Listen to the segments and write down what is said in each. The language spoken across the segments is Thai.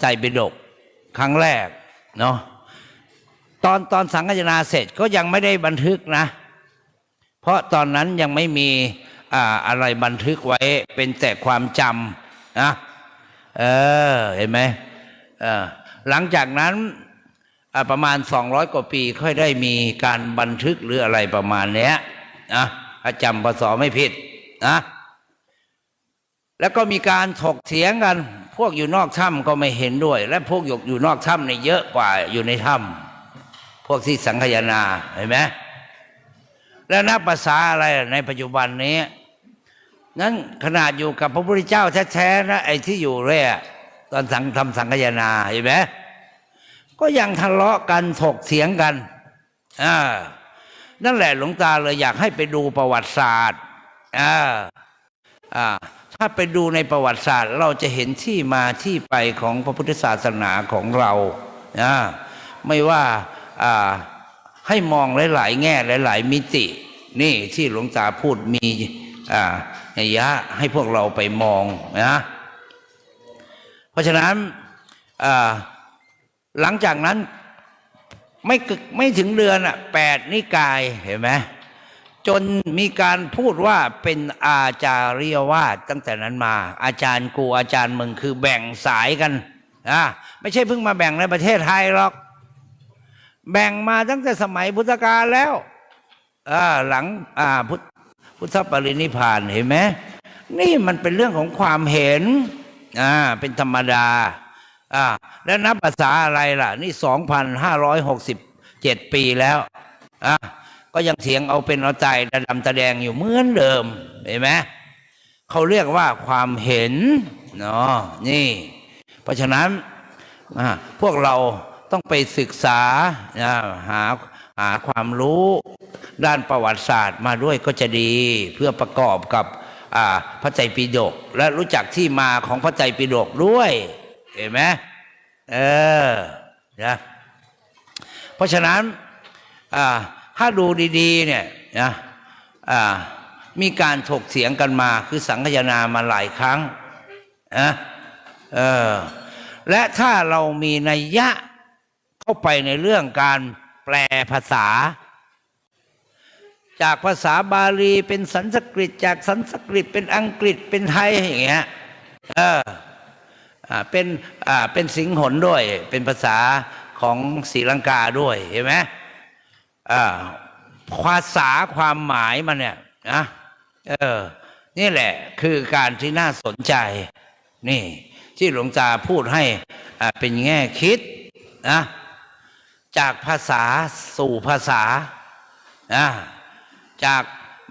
ไตรปิฎกครั้งแรกเนาะตอนตอนสังคานาเสร็จก็ยังไม่ได้บันทึกนะ เพราะตอนนั้นยังไม่มีอ่าอะไรบันทึกไว้เป็นแต่ความจำนะเออเห็นไหมหลังจากนั้นประมาณ 200 กว่าปีค่อยได้มีการบันทึกหรืออะไรประมาณเนี้ยนะถ้าจำพศไม่ผิดนะแล้วก็มีการถกเถียงกัน วกอยู่นอกถ้ำก็ไม่เห็นด้วย และพวกอยู่อยู่นอกถ้ำเนี่ยเยอะกว่าอยู่ในถ้ำพวกที่สังคายนาเห็นไหมแล้วนับภาษาอะไรในปัจจุบันนี้ นั้นขนาดอยู่กับพระพุทธเจ้าแท้ๆนะไอ้ที่อยู่เร่ตอนสังทำสังคายนาเห็นไหมก็ยังทะเลาะกันถกเถียงกันอ่านั่นแหละหลวงตาเลยอยากให้ไปดูประวัติศาสตร์อ่าอ่า ถ้าไปดูในประวัติศาสตร์เราจะเห็นที่มาที่ไปของพระพุทธศาสนาของเรานะไม่ว่าให้มองหลาย ๆ แง่หลาย ๆ มิติ นี่ที่หลวงตาพูดมีอานัยยะให้พวกเราไปมองนะเพราะฉะนั้นหลังจากนั้นไม่ไม่ถึงเดือนอะแปดนิกายเห็นไหม จนมีการพูดว่าเป็นอาจาริยวาสตั้งแต่นั้นมา อาจารย์กูอาจารย์มึงคือแบ่งสายกันอะไม่ใช่เพิ่งมาแบ่งในประเทศไทยหรอก แบ่งมาตั้งแต่สมัยพุทธกาลแล้วอ่าหลังอ่าพุทธพุทธปรินิพานเห็นไหมนี่มันเป็นเรื่องของความเห็นอ่าเป็นธรรมดาอ่าแล้วนับภาษาอะไรล่ะ นี่สองพันห้าร้อยหกสิบเจ็ดปีแล้วอะ ก็ยังเถียงเอาเป็นเอาตายตะดำตะแดงอยู่เหมือนเดิมเห็นไหมเขาเรียกว่าความเห็นเนาะนี่ เพราะฉะนั้นพวกเราต้องไปศึกษาหาหาความรู้ด้านประวัติศาสตร์มาด้วยก็จะดีเพื่อประกอบกับพระไตรปิฎกและรู้จักที่มาของพระไตรปิฎกด้วยเห็นไหมเออนะเพราะฉะนั้นอ่า ถ้าดูดีๆเนี่ยนะอ่ามีการถกเถียงกันมาคือสังคายนามาหลายครั้งนะเออและถ้าเรามีนัยยะเข้าไปในเรื่องการแปลภาษา จากภาษาบาลีเป็นสันสกฤต จากสันสกฤตเป็นอังกฤษเป็นไทยอย่างเงี้ยเอออ่าเป็นอ่าเป็นสิงหนด้วย เป็นภาษาของศรีลังกาด้วยเห็นไหม ภาษาความหมายมันเนี่ยนะเออ นี่แหละ คือการที่น่าสนใจ นี่ ที่หลวงตาพูดให้เป็นแง่คิดนะจากภาษาสู่ภาษานะจาก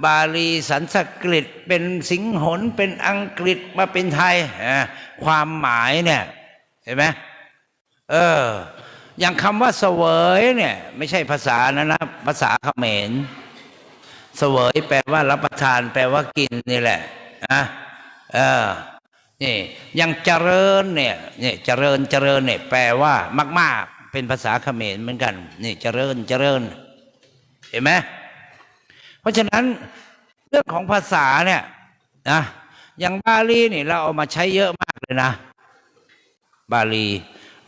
บาลีสันสกฤตเป็นสิงหนเป็นอังกฤษมาเป็นไทย ความหมายเนี่ย เห็นไหมเออ อย่างคำว่าเสวยเนี่ย ไม่ใช่ภาษานะนะภาษาเขมรเสวยแปลว่ารับประทาน แปลว่ากินนี่แหละนะเออนี่อย่างเจริญเนี่ยนี่เจริญเจริญเนี่ยแปลว่ามาก ๆ เป็นภาษาเขมรเหมือนกัน นี่เจริญเจริญ เห็นไหมเพราะฉะนั้นเรื่องของภาษาเนี่ยนะอย่างบาลีนี่เราเอามาใช้เยอะมากเลยนะ บาลี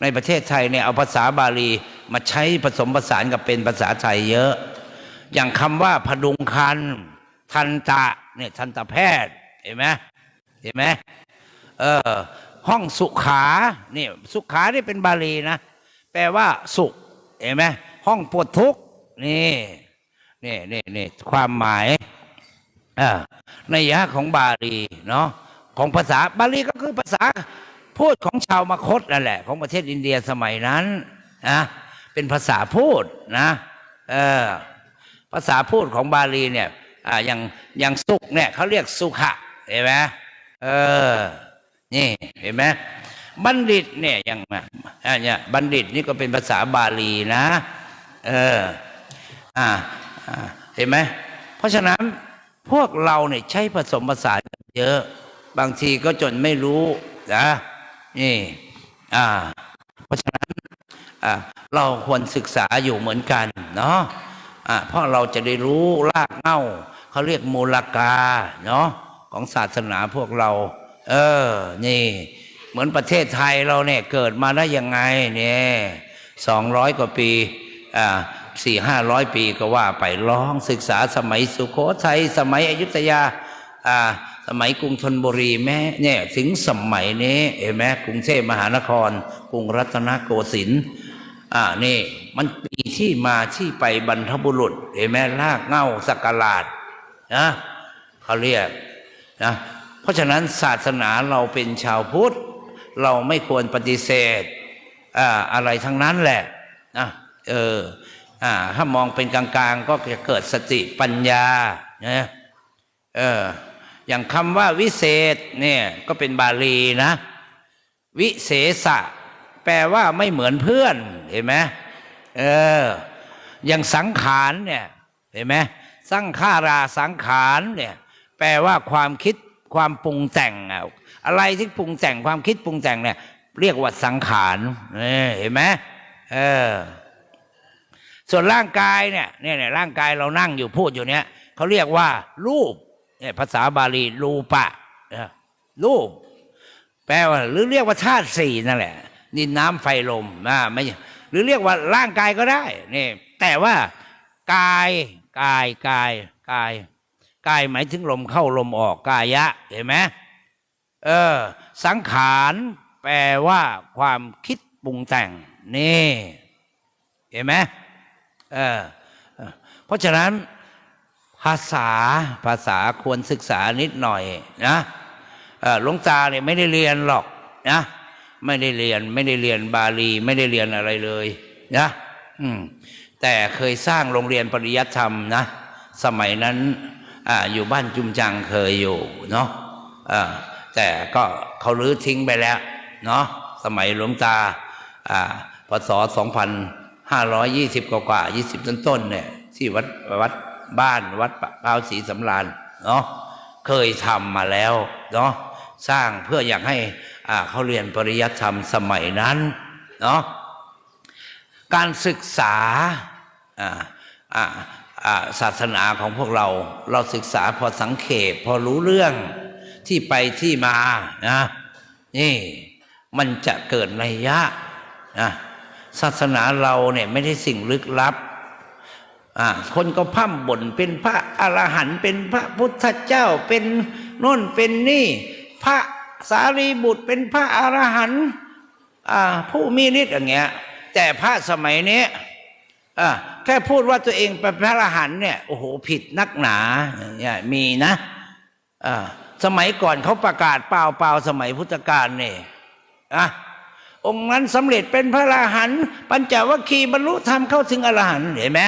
ในประเทศไทยเนี่ยเอาภาษาบาลีมาใช้ผสมผสานกับเป็นภาษาไทยเยอะ อย่างคำว่าพดุงคันทันตะเนี่ยทันตแพทย์เห็นไหมเห็นไหมเออห้องสุขาเนี่ยสุขานี่เป็นบาลีนะ แปลว่าสุขเห็นไหมห้องปวดทุกข์นี่นี่นี่นี่ความหมายอ่ในยะของบาลีเนาะของภาษาบาลีก็คือภาษา พูดของชาวมคตนั่นแหละ ของประเทศอินเดียสมัยนั้นนะเป็นภาษาพูดนะเออภาษาพูดของบาลีเนี่ยอ่าอย่างอย่างสุขเนี่ยเขาเรียกสุขะเห็นไหมเออนี่เห็นไหมบัณฑิตเนี่ยอย่างอ่าเนี่ยบัณฑิตนี่ก็เป็นภาษาบาลีนะเอออ่าเห็นไหมเพราะฉะนั้นพวกเราเนี่ยใช้ผสมผสานกันเยอะ บางทีก็จนไม่รู้นะ นี่อ่าเพราะฉะนั้นอ่าเราควรศึกษาอยู่เหมือนกันเนาะอ่าเพราะเราจะได้รู้รากเง้าเขาเรียกมูลกาเนาะของศาสนาพวกเรา เออ นี่ เหมือนประเทศไทยเราเนี่ยเกิดมาได้ยังไงเนี่ยสองร้อยกว่าปีอ่าสี่ห้าร้อยปีก็ว่าไปลองศึกษาสมัยสุโขทัยสมัยอยุธยาอ่า สมัยกรุงธนบุรีแม้เนี่ยถึงสมัยนี้เห็นไหมกรุงเทพมหานคร กรุงรัตนโกสินทร์อ่านี่มันมีที่มาที่ไปบรรพบุรุษเห็นไหมลากเง้าสักการาดนะเขาเรียกนะเพราะฉะนั้นศาสนาเราเป็นชาวพุทธ เราไม่ควรปฏิเสธอ่าอะไรทั้งนั้นแหละนะเอออ่าถ้ามองเป็นกลางๆ ก็จะเกิดสติปัญญานะเออ อย่างคำว่าวิเศษเนี่ยก็เป็นบาลีนะ วิเศษะ แปลว่าไม่เหมือนเพื่อนเห็นไหมเอออย่างสังขารเนี่ยเห็นไหมสังขาราสังขารเนี่ยแปลว่าความคิดความปรุงแต่งอะไรที่ปรุงแต่งความคิดปรุงแต่งเนี่ย เรียกว่าสังขารเออเห็นไหมเออส่วนร่างกายเนี่ยเนี่ยเนี่ยร่างกายเรานั่งอยู่พูดอยู่เนี่ยเขาเรียกว่ารูป เนี่ยภาษาบาลีรูปะรูป แปลว่า หรือเรียกว่าธาตุสี่นั่นแหละดินน้ำไฟลมอ่าไม่หรือเรียกว่าร่างกายก็ได้นี่แต่ว่ากายกายกายกายกายหมายถึงลมเข้าลมออกกายะ เห็นไหมเออ สังขารแปลว่าความคิดปรุงแต่งนี่ เห็นไหมเออเพราะฉะนั้น ภาษาภาษาควรศึกษานิดหน่อยนะหลวงตาเนี่ยไม่ได้เรียนหรอกนะไม่ได้เรียนไม่ได้เรียนบาลี ไม่ได้เรียนอะไรเลยนะอืมแต่เคยสร้างโรงเรียนปริยัติธรรมนะสมัยนั้นออยู่บ้านจุมจังเคยอยู่เนาะแต่ก็เขาลื้อทิ้งไปแล้วเนาะสมัยหลวงตาอ่าพศ 2520 กว่ากว่าๆ20ต้นต้นๆเนี่ยที่วัดวัด บ้านวัดพร้าวศรีสำราญเนาะเคยทำมาแล้วเนาะสร้างเพื่ออยากให้อ่าเขาเรียนปริยัติธรรมสมัยนั้นเนาะการศึกษาอ่าอ่าอ่าศาสนาของพวกเรา เราศึกษาพอสังเขปพอรู้เรื่องที่ไปที่มานะนี่มันจะเกิดนัยยะนะศาสนาเราเนี่ยไม่ได้สิ่งลึกลับ คนก็พ่ำบ่นเป็นพระอรหันต์เป็นพระพุทธเจ้าเป็นโน่นเป็นนี่ พระสารีบุตรเป็นพระอรหันต์ผู้มีฤทธิ์อย่างเงี้ย แต่พระสมัยนี้แค่พูดว่าตัวเองเป็นพระอรหันต์เนี่ยโอ้โหผิดนักหนาอย่างเงี้ยมีนะสมัยก่อนเขาประกาศเปล่าเปล่าสมัยพุทธกาลเนี่ยอะองค์นั้นสำเร็จเป็นพระอรหันต์ปัญจวัคคีย์บรรลุธรรมเข้าถึงอรหันต์เห็นไหม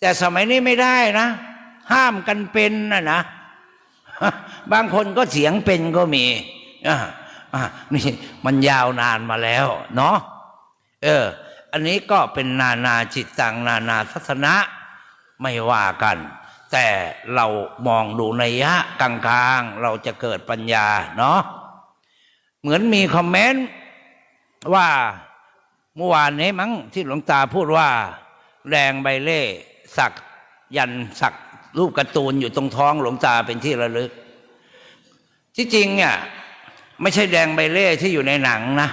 แต่สมัยนี้ไม่ได้นะ ห้ามกันเป็นนะนะบางคนก็เสียงเป็นก็มีอ่าอ่านี่มันยาวนานมาแล้ว เนาะเออ อันนี้ก็เป็นนานาจิตตังนานาทัศนะไม่ว่ากัน แต่เรามองดูในยยะกลางๆ เราจะเกิดปัญญาเนาะเหมือนมีคอมเมนต์ว่าเมื่อวานนี้มั้งที่หลวงตาพูดว่า แรงใบเล่ สักยันสักรูปการ์ตูนอยู่ตรงท้องหลวงตาเป็นที่ระลึก ที่จริงเนี่ยไม่ใช่แดงใบเล่ที่อยู่ในหนังนะ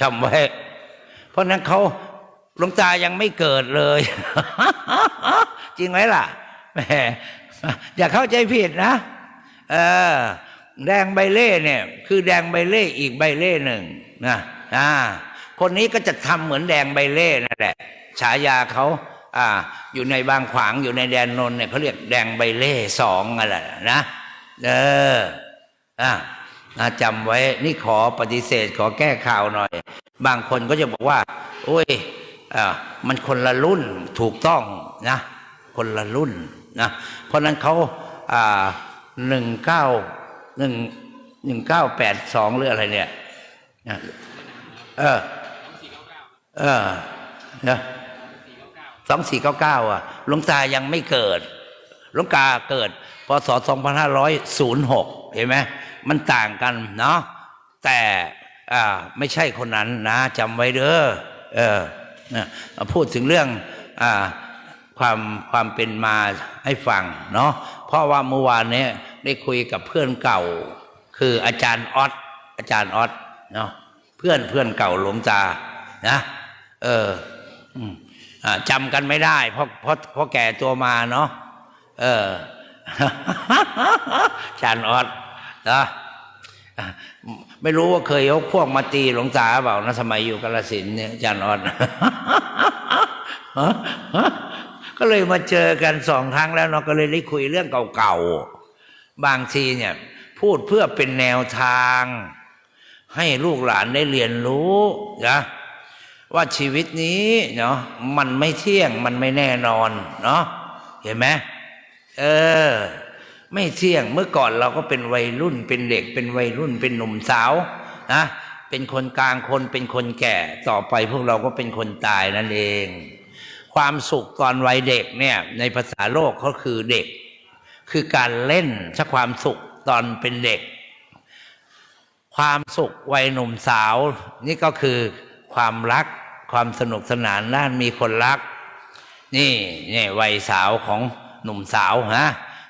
จำไว้ เพราะนั้นเขาหลวงตายังไม่เกิดเลย จริงไหมล่ะแหมอย่าเข้าใจผิดนะเออแดงใบเล่เนี่ย คือแดงใบเล่อีกใบเล่หนึ่งนะอ่าคนนี้ก็จะทำเหมือนแดงใบเล่นั่นแหละฉายาเขา อยู่ในบางขวางอยู่ในแดนนนเนี่ยเขาเรียกแดงใบเล่สองอะไรนะเอออะจำไว้นี่ขอปฏิเสธขอแก้ข่าวหน่อย บางคนก็จะบอกว่า โอ้ยอ่ามันคนละรุ่นถูกต้องนะ คนละรุ่นนะเพราะนั้นเขาอ่าหนึ่งเก้าหนึ่งหนึ่งเก้าแปดสองหรืออะไรเนี่ยเออเออนะ สองสี่เก้าเก้าอะหลวงตายังไม่เกิดหลวงตาเกิดพศ2506เห็นไหมมันต่างกันเนาะแต่อ่าไม่ใช่คนนั้นนะจำไว้เด้อเออพูดถึงเรื่องอ่าความความเป็นมาให้ฟังเนาะเพราะว่าเมื่อวานนี้ได้คุยกับเพื่อนเก่า คืออาจารย์ออสอาจารย์ออสเนาะเพื่อนเพื่อนเก่าหลวงตานะ เออ จำกันไม่ได้เพราะเพราะเพราะแก่ตัวมาเนาะเอออาจารย์ออสนะไม่รู้ว่าเคยยกพวกมาตีหลวงตาเปล่านะสมัยอยู่กาลสินเนี่ยอาจารย์ออสก็เลยมาเจอกันสองครั้งแล้วเนาะก็เลยได้คุยเรื่องเก่าๆ บางทีเนี่ย พูดเพื่อเป็นแนวทาง ให้ลูกหลานได้เรียนรู้นะ ว่าชีวิตนี้เนาะมันไม่เที่ยงมันไม่แน่นอนเนาะเห็นไหมเออ ไม่เที่ยงเมื่อก่อนเราก็เป็นวัยรุ่น เป็นเด็กเป็นวัยรุ่น เป็นหนุ่มสาวนะเป็นคนกลางคนเป็นคนแก่ต่อไปพวกเราก็เป็นคนตายนั่นเอง ความสุขตอนวัยเด็กเนี่ย ในภาษาโลกเขาคือเด็ก คือการเล่นชักความสุขตอนเป็นเด็ก ความสุขวัยหนุ่มสาว นี่ก็คือความรัก ความสนุกสนานน่านมีคนรัก นี่นี่วัยสาวของหนุ่มสาวฮะ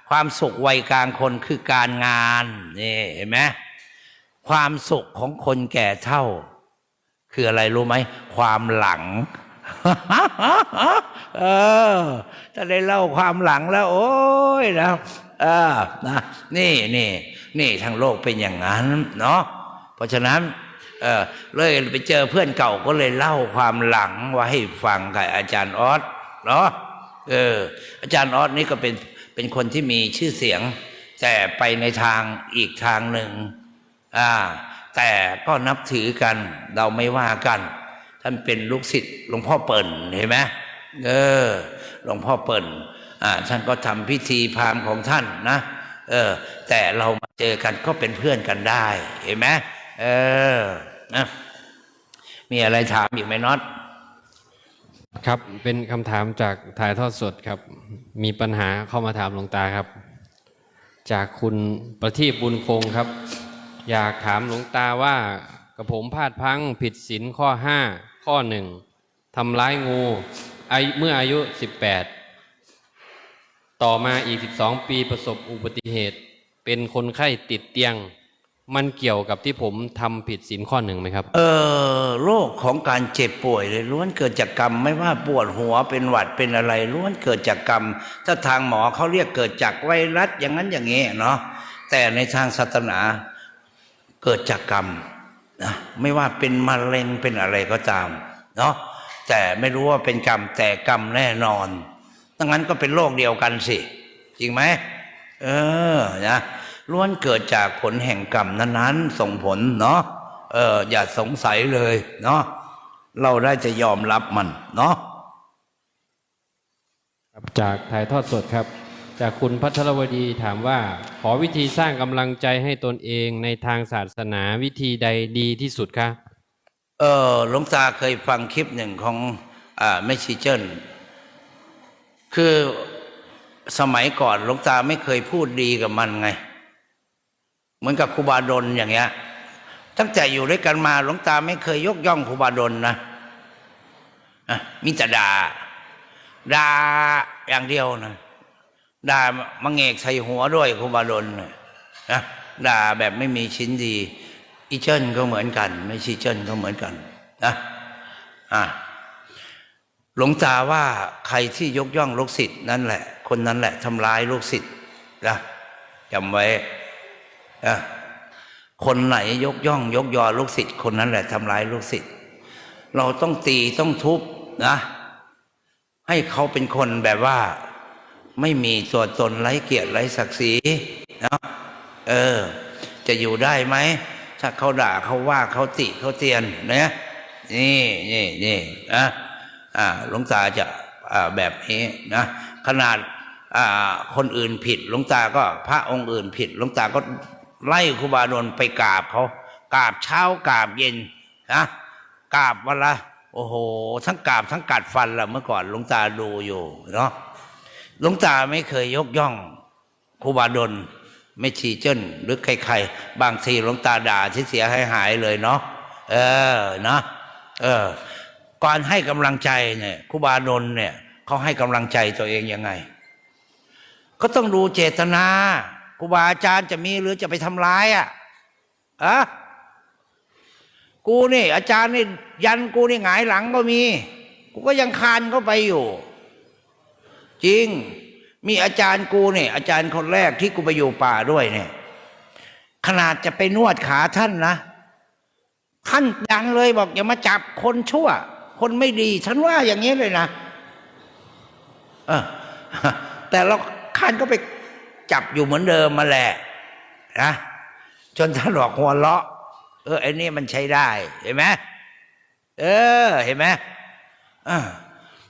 ความสุขวัยกลางคนคือการงานนี่เห็นไหมความสุขของคนแก่เท่า คืออะไรรู้ไหมความหลังเออถ้าได้เล่าความหลังแล้ว โอ้ยนะเออนะนี่นี่นี่ทางโลกเป็นอย่างนั้นเนาะเพราะฉะนั้น เออเลยไปเจอเพื่อนเก่าก็เลยเล่าความหลังไว้ให้ฟังกับอาจารย์ออสเนาะเอออาจารย์ออสนี่ก็เป็นเป็นคนที่มีชื่อเสียง แต่ไปในทางอีกทางหนึ่งอ่าแต่ก็นับถือกันเราไม่ว่ากัน ท่านเป็นลูกศิษย์หลวงพ่อเปิ่นเห็นไหมเออหลวงพ่อเปิ่นอ่าท่านก็ทำพิธีพราหมณ์ของท่านนะเออแต่เรามาเจอกันก็เป็นเพื่อนกันได้เห็นไหม เออนะมีอะไรถามอีกไหมน็อตครับเป็นคำถามจากถ่ายทอดสดครับ มีปัญหาเข้ามาถามหลวงตาครับ จากคุณประทีปบุญคงครับ อยากถามหลวงตาว่ากระผมพลาดพังผิดศีลข้อห้าข้อหนึ่งทำร้ายงูเมื่ออายุ 18 ต่อมาอีก 12 ปีประสบอุบัติเหตุ เป็นคนไข้ติดเตียง มันเกี่ยวกับที่ผมทำผิดศีลข้อหนึ่งไหมครับ เออโรคของการเจ็บป่วยเลยล้วนเกิดจากกรรมไม่ว่าปวดหัวเป็นหวัดเป็นอะไรล้วนเกิดจากกรรม ถ้าทางหมอเขาเรียกเกิดจากไวรัสอย่างนั้นอย่างนี้เนาะแต่ในทางศาสนาเกิดจากกรรมนะไม่ว่าเป็นมะเร็งเป็นอะไรก็ตามเนาะแต่ไม่รู้ว่าเป็นกรรมแต่กรรมแน่นอนดังนั้นก็เป็นโรคเดียวกันสิ จริงไหมเออนะ ล้วนเกิดจากผลแห่งกรรมนั้นๆ ส่งผลเนาะเอออย่าสงสัยเลยเนาะเราได้จะยอมรับมันเนาะครับจากถ่ายทอดสดครับ จากคุณพัทรวดีถามว่า ขอวิธีสร้างกำลังใจให้ตนเองในทางศาสนาวิธีใดดีที่สุดคะเออหลวงตาเคยฟังคลิปหนึ่งของอ่าแม่ชีเจิ้นคือสมัยก่อนหลวงตาไม่เคยพูดดีกับมันไง เหมือนกับครูบาดลอย่างเงี้ย ตั้งแต่อยู่ด้วยกันมาหลวงตาไม่เคยยกย่องครูบาดลนะมิจะด่าด่าอย่างเดียวนะด่ามังเอกใส่หัวด้วยครูบาดลนะนะด่าแบบไม่มีชิ้นดี อีเจิ้นก็เหมือนกัน ไม่ช่เจิ้นก็เหมือนกันนะอะหลวงตาว่าใครที่ยกย่องลูกศิษย์นั่นแหละ คนนั้นแหละทำร้ายลูกศิษย์นะจำไว้ คนไหนยกย่อง ยกยอลูกศิษย์คนนั้นแหละทำร้ายลูกศิษย์เราต้องตีต้องทุบนะ ให้เขาเป็นคนแบบว่า ไม่มีตัวตนไร้เกียรติไร้ศักดิ์ศรีนะเออ จะอยู่ได้ไหมถ้าเขาด่าเขาว่าเขาติเขาเตียนนะนี่นี่นี่นะอ่าหลวงตาจะอ่าแบบนี้นะขนาดอ่าคนอื่นผิดหลวงตาก็พระองค์อื่นผิดหลวงตาก็ ไล่ครูบาโดนไปกราบเขากราบเช้ากราบเย็นนะกราบวันละโอ้โห ทั้งกราบทั้งกัดฟันละเมื่อก่อนหลวงตาดูอยู่เนาะหลวงตาไม่เคยยกย่องครูบาดลไม่ชีเจิ้นหรือใครๆ บางทีหลวงตาด่าที่เสียหายหายเลยเนาะเออนะเออก่อนให้กำลังใจเนี่ยครูบาดลเนี่ยเขาให้กำลังใจตัวเองยังไง ก็ต้องดูเจตนา ครูบาอาจารย์จะมีหรือจะไปทำร้ายอะอะกูนี่ อาจารย์นี่ยันกูนี่หงายหลังก็มี กูก็ยังคานเข้าไปอยู่ จริง มีอาจารย์กูเนี่ย อาจารย์คนแรกที่กูไปอยู่ป่าด้วยเนี่ย ขนาดจะไปนวดขาท่านนะท่านดังเลยบอก อย่ามาจับคนชั่ว คนไม่ดี ฉันว่าอย่างนี้เลยนะเออแต่เราข้านก็ไป จับอยู่เหมือนเดิมมาแหละนะจนท่านบอกหัวเราะ เออไอ้นี่มันใช้ได้ เห็นไหมเออ เห็นไหม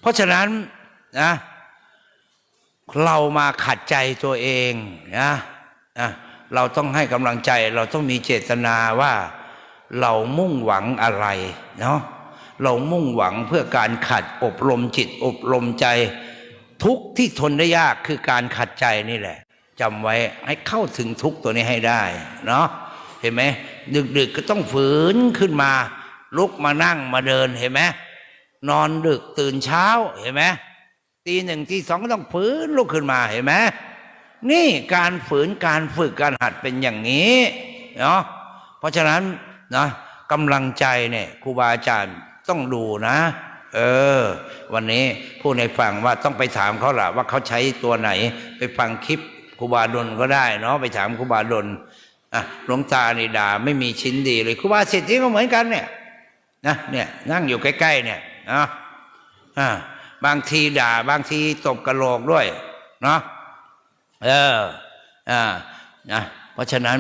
เพราะฉะนั้นนะเรามาขัดใจตัวเองนะนะเราต้องให้กำลังใจ เราต้องมีเจตนาว่า เรามุ่งหวังอะไรเนาะเรามุ่งหวังเพื่อการขัดอบรมจิตอบรมใจ ทุกที่ทนได้ยากคือการขัดใจนี่แหละ จำไว้ให้เข้าถึงทุกตัวนี้ให้ได้เนาะเห็นไหมดึกๆก็ต้องฝืนขึ้นมา ลุกมานั่งมาเดินเห็นไหมนอนดึกตื่นเช้าเห็นไหมตีหนึ่งตีสองก็ต้องฝืนลุกขึ้นมาเห็นไหมนี่การฝืนการฝึกการหัดเป็นอย่างนี้เนาะเพราะฉะนั้นนะกำลังใจเนี่ยครูบาอาจารย์ต้องดูนะ เออ วันนี้ผู้ในฟังว่าต้องไปถามเขาละว่าเขาใช้ตัวไหน ไปฟังคลิป ครูบาดลก็ได้เนาะไปถามครูบาดลอะหลวงตานี่ด่าไม่มีชิ้นดีเลยครูบาสิทธิก็เหมือนกันเนี่ยนะเนี่ยนั่งอยู่ใกล้ๆเนี่ยนะอ่าบางทีด่า บางทีตบกระโหลกด้วยเนาะเอออ่านะเพราะฉะนั้น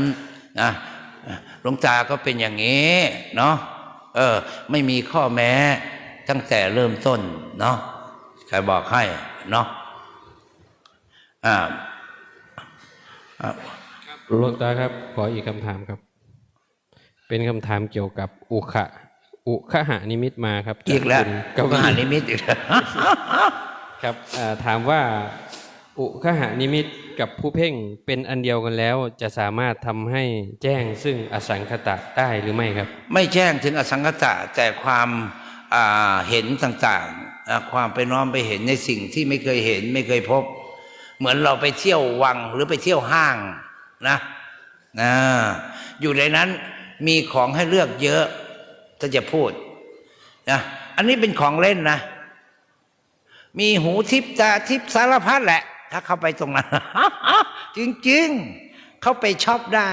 นะหลวงตาก็เป็นอย่างนี้เนาะเออ ไม่มีข้อแม้ตั้งแต่เริ่มต้นเนาะใครบอกให้เนาะอ่า หลวงตาครับ ขออีกคำถามครับ เป็นคำถามเกี่ยวกับอุคะอุคหานิมิตมาครับอีกแล้วจากคุณก็กหาวีนิมิตอีกแล้วครับเอ่อถามว่า อุคหานิมิตกับผู้เพ่งเป็นอันเดียวกันแล้ว จะสามารถทำให้แจ้งซึ่งอสังคตะได้หรือไม่ครับ ไม่แจ้งถึงอสังขตะแต่ความอ่าเห็นต่างๆอ่าความไปน้อมไปเห็นในสิ่งที่ไม่เคยเห็นไม่เคยพบ เหมือนเราไปเที่ยววังหรือไปเที่ยวห้างนะนะอยู่ในนั้นมีของให้เลือกเยอะ ถ้าจะพูดนะอันนี้เป็นของเล่นนะ มีหูทิพตาทิพสารพัดแหละ ถ้าเข้าไปตรงนั้น จริงๆ เข้าไปชอปได้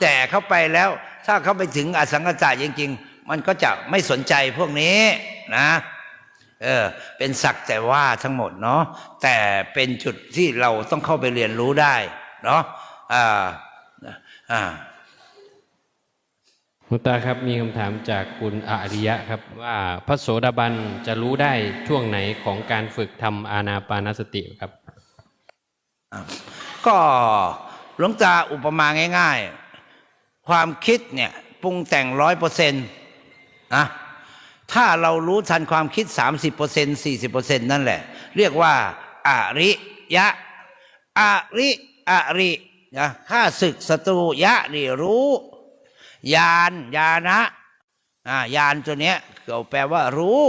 แต่เข้าไปแล้ว ถ้าเข้าไปถึงอสังขตาจริง ๆ มันก็จะไม่สนใจพวกนี้นะ เออเป็นสักแต่ว่าทั้งหมดเนาะแต่เป็นจุดที่เราต้องเข้าไปเรียนรู้ได้เนาะอ่าอ่าหลวงตาครับมีคำถามจากคุณอริยะครับว่าพระโสดาบันจะรู้ได้ช่วงไหนของการฝึกทำอานาปานสติครับ ก็หลวงตาอุปมาง่าย ๆ ความคิดเนี่ยปรุงแต่งร้อยเปอร์เซ็นต์นะ ถ้าเรารู้ทันความคิด 30เปอร์เซ็นต์สี่สิบเปอร์เซ็นต์นั่นแหละ เรียกว่าอาริยะอาริอารินะข้าศึกศัตรูยะนี่รู้ยานยานะอ่ายานตัวเนี้ยก็แปลว่ารู้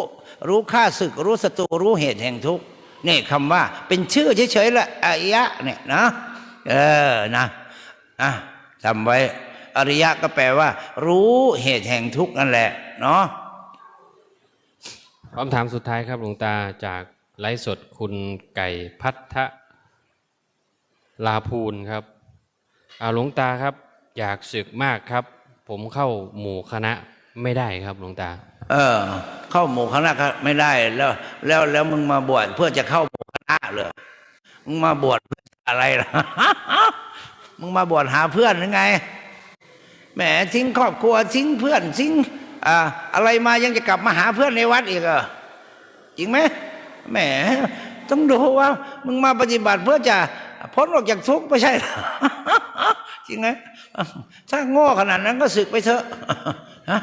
รู้ข้าศึกรู้ศัตรูรู้เหตุแห่งทุกข์นี่คำว่าเป็นชื่อเฉยๆละอริยะเนี่ยนะเออนะอะจำไว้ อริยะก็แปลว่า รู้เหตุแห่งทุกข์นั่นแหละ เนาะ คำถามสุดท้ายครับหลวงตาจากไลฟ์สดคุณไก่พัทธลาภูลครับอาหลวงตาครับ อยากศึกมากครับ ผมเข้าหมู่คณะไม่ได้ครับหลวงตา เออ เข้าหมู่คณะไม่ได้แล้ว แล้วแล้วมึงมาบวชเพื่อจะเข้าหมู่คณะเหรอมึงมาบวชเพื่ออะไรล่ะมึงมาบวชหาเพื่อนหรือไงแหมทิ้งครอบครัวทิ้งเพื่อนทิ้ง อ่าอะไรมายังจะกลับมาหาเพื่อนในวัดอีกเหรอจริงไหมแหม ต้องดูว่ามึงมาปฏิบัติเพื่อจะพ้นออกจากทุกข์ไม่ใช่หรอจริงไหมถ้าโง่ขนาดนั้นก็สึกไปเถอะฮะ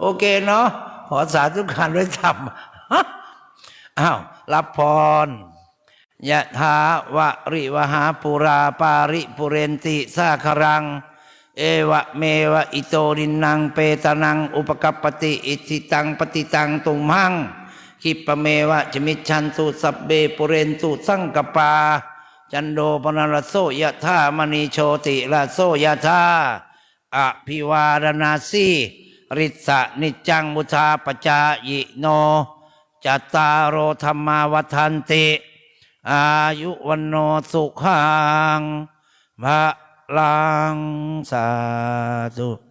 โอเคเนาะขอสาธุการด้วยธรรมอ้าวรับพรยะถาวะริวหาปุราปาริปุเรนติสาครัง เอวะเมวะอิโตดินังเปตานัง อุปกัปปติ อิทิตังปฏิตังตุมหังคิปะเมวะจมิชันตุสัพเบปุเรนตุสังกปา จันโดปนารโสยะธามณีโชติละโสยะธาอภิวารนาสีริสะนิจังมุทาปจายิโนจตตารโอธรรมาวัฏันติ อายุวันโนสุขังพระ ลังสาธุ